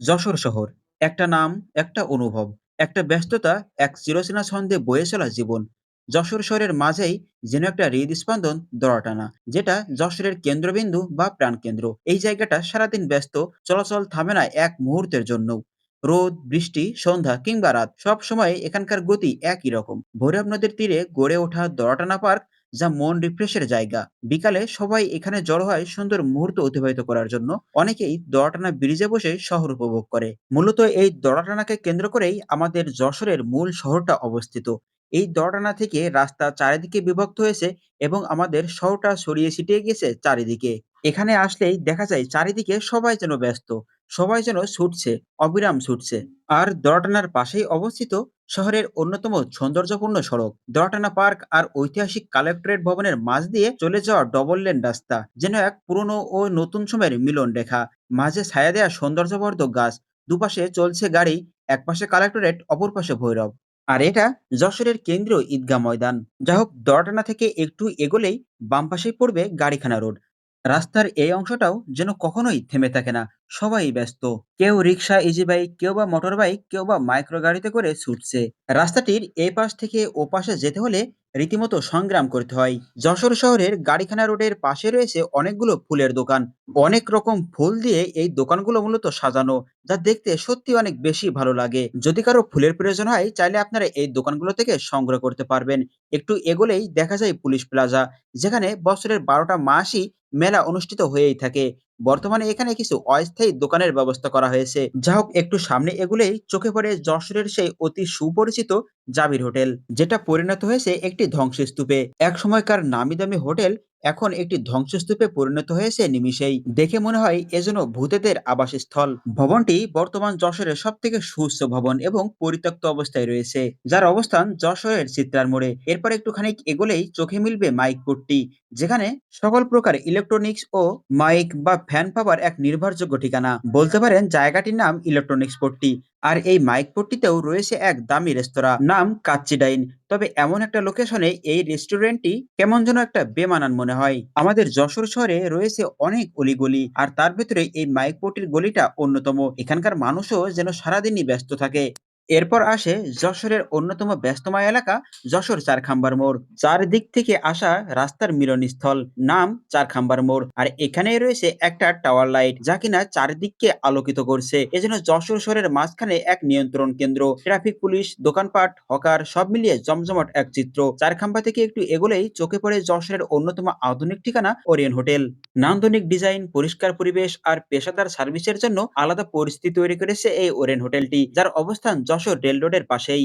যশোর শহর। একটা নাম, একটা অনুভব, একটা ব্যস্ততা, এক চিরচেনা ছন্দে বয়ে চলা জীবন। যশোর শহরের মাঝেই যেন একটা হৃদস্পন্দন দড়া টানা, যেটা যশোরের কেন্দ্রবিন্দু বা প্রাণকেন্দ্র। এই জায়গাটা সারাদিন ব্যস্ত, চলাচল থামে না এক মুহূর্তের জন্যও। রোদ, বৃষ্টি, সন্ধ্যা কিংবা রাত সব সময় এখানকার গতি একই রকম। ভৈরব নদীর তীরে গড়ে ওঠা দড়াটানা পার্ক যা মন রিফ্রেশের জায়গা। বিকালে সবাই এখানে জড়ো হয় সুন্দর মুহূর্ত অতিবাহিত করার জন্য। অনেকেই দড়াটানা ব্রিজে বসে শহর উপভোগ করে। মূলত এই দড়াটানাকে কেন্দ্র করেই আমাদের যশোরের মূল শহরটা অবস্থিত। এই দড়াটানা থেকে রাস্তা চারিদিকে বিভক্ত হয়েছে এবং আমাদের শহরটা ছড়িয়ে ছিটিয়ে গেছে চারিদিকে। এখানে আসলেই দেখা যায় চারিদিকে সবাই যেন ব্যস্ত। সবাই যেন ছুটছে, অবিরাম ছুটছে। আর দড়াটানার পাশেই অবস্থিত শহরের অন্যতম সৌন্দর্যপূর্ণ সড়ক। দড়াটানা পার্ক আর ঐতিহাসিক কালেক্টরেট ভবনের মাঝ দিয়ে চলে যাওয়া ডবল লেন রাস্তা যেন এক পুরনো ও নতুন সময়ের মিলন রেখা। মাঝে ছায়া দেয়া সৌন্দর্যবর্ধক গাছ। দুপাশে চলছে গাড়ি, একপাশে কালেক্টরেট, অপর পাশে ভৈরব। আর এটা যশোরের কেন্দ্রীয় ঈদগাহ ময়দান। যা হোক দড়াটানা থেকে একটু এগোলেই বাম পাশেই পড়বে গাড়িখানা রোড। রাস্তার এই অংশটাও যেন কখনোই থেমে থাকে না। সবাই ব্যস্ত। কেউ রিক্সা, ইজি বাইক, কেউ বা মোটর বাইক, কেউ বা মাইক্রো গাড়িতে করে ছুটছে। রাস্তাটির এ পাশ থেকে ও পাশে যেতে হলে রীতিমতো সংগ্রাম করতে হয়। যশোর শহরের গাড়িখানা রোডের পাশে রয়েছে অনেকগুলো ফুলের দোকান। অনেক রকম ফুল দিয়ে এই দোকানগুলো মূলত সাজানো, যা দেখতে সত্যি অনেক বেশি ভালো লাগে। যদি কারও ফুলের প্রয়োজন হয়, চাইলে আপনারা এই দোকানগুলো থেকে সংগ্রহ করতে পারবেন। একটু এগোলেই দেখা যায় পুলিশ প্লাজা, যেখানে বছরের বারোটা মাসই মেলা অনুষ্ঠিত হয়েই থাকে। বর্তমানে এখানে কিছু অস্থায়ী দোকানের ব্যবস্থা করা হয়েছে। যা হোক একটু সামনে এগুলেই চোখে পড়ে যশোরের সেই অতি সুপরিচিত জাবির হোটেল, যেটা পরিণত হয়েছে একটি ধ্বংসস্তূপে। এক সময়কার নামি-দামি হোটেল এখন একটি ধ্বংসস্তূপে পরিণত হয়েছে নিমিষেই। দেখে মনে হয় এজন্য ভূতেদের আবাসস্থল। ভবনটি বর্তমান যশোরের সব থেকে সুস্থ ভবন এবং পরিত্যক্ত অবস্থায় রয়েছে, যার অবস্থান যশোরের চিত্রার মোড়ে। এরপর একটুখানি এগোলেই চোখে মিলবে মাইক মাইকপট্টি, যেখানে সকল প্রকার ইলেকট্রনিক্স ও মাইক বা ফ্যান পাওয়ার এক নির্ভরযোগ্য ঠিকানা। বলতে পারেন জায়গাটির নাম ইলেকট্রনিক্স পট্টি। আর এই মাইক পট্টিতেও রয়েছে এক দামি রেস্তোরাঁ, নাম কাচ্চি ডাইন। তবে এমন একটা লোকেশনে এই রেস্টুরেন্টটি কেমন যেন একটা বেমানান মনে হয়। আমাদের যশোর শহরে রয়েছে অনেক অলি-গলি, আর তার ভেতরে এই মাইক পট্টির গলিটা অন্যতম। এখানকার মানুষও যেন সারাদিনই ব্যস্ত থাকে। এরপর আসে যশোরের অন্যতম ব্যস্তময় এলাকা যশোর চারখাম্বার মোড়। চারদিক থেকে আসা রাস্তার মিলনস্থল, নাম চারখাম্বার মোড়। আর এখানেই রয়েছে একটা টাওয়ার লাইট, যা কিনা চারিদিককে আলোকিত করছে। এজন্য যশোর শহরের মাঝখানে এক নিয়ন্ত্রণ কেন্দ্র, ট্রাফিক পুলিশ, দোকানপাট, হকার সব মিলিয়ে জমজমাট এক চিত্র। চারখাম্বা থেকে একটু এগোলেই চোখে পড়ে যশোরের অন্যতম আধুনিক ঠিকানা ওরিয়ন হোটেল। নান্দনিক ডিজাইন, পরিষ্কার পরিবেশ আর পেশাদার সার্ভিসের জন্য আলাদা পরিস্থিতি তৈরি করেছে এই ওরিয়ন হোটেলটি, যার অবস্থান যশোর রেল রোডের পাশেই।